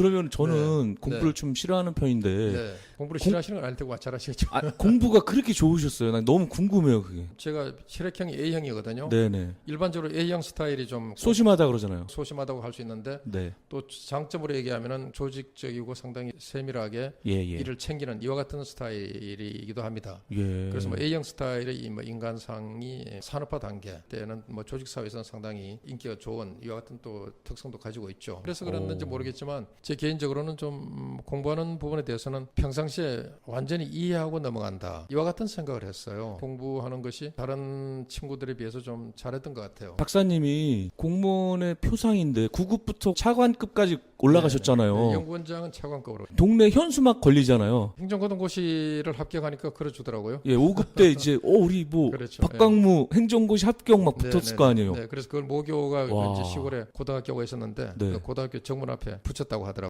그러면 저는 공부를 좀 싫어하는 편인데 네. 공부를 싫어하시는 건 아닐 테고 잘 아시겠죠. 아, 공부가 그렇게 좋으셨어요. 난 너무 궁금해요, 그게. 제가 혈액형이 A형이거든요. 네네. 일반적으로 A형 스타일이 좀 소심하다 그러잖아요. 소심하다고 할 수 있는데 네. 또 장점으로 얘기하면은 조직적이고 상당히 세밀하게 예, 예. 일을 챙기는 이와 같은 스타일이기도 합니다. 예. 그래서 뭐 A형 스타일의 이뭐 인간상이 산업화 단계 때는 뭐 조직 사회에서는 상당히 인기가 좋은 이와 같은 또 특성도 가지고 있죠. 그래서 그랬는지 오. 모르겠지만 제 개인적으로는 좀 공부하는 부분에 대해서는 평상시에 완전히 이해하고 넘어간다 이와 같은 생각을 했어요. 공부하는 것이 다른 친구들에 비해서 좀 잘했던 것 같아요. 박사님이 공무원의 표상인데 9급부터 차관급까지 올라가셨잖아요. 네, 연구원장은 차관급으로. 동네 현수막 걸리잖아요. 행정고등고시를 합격하니까 걸어주더라고요. 예, 5급 때 이제 어 우리 뭐 그렇죠. 박광무 행정고시 합격 막 네, 붙었을 네, 거 아니에요. 네, 그래서 그걸 모교가 와. 이제 시골에 고등학교가 있었는데 네. 그 고등학교 정문 앞에 붙였다고 하더라고요.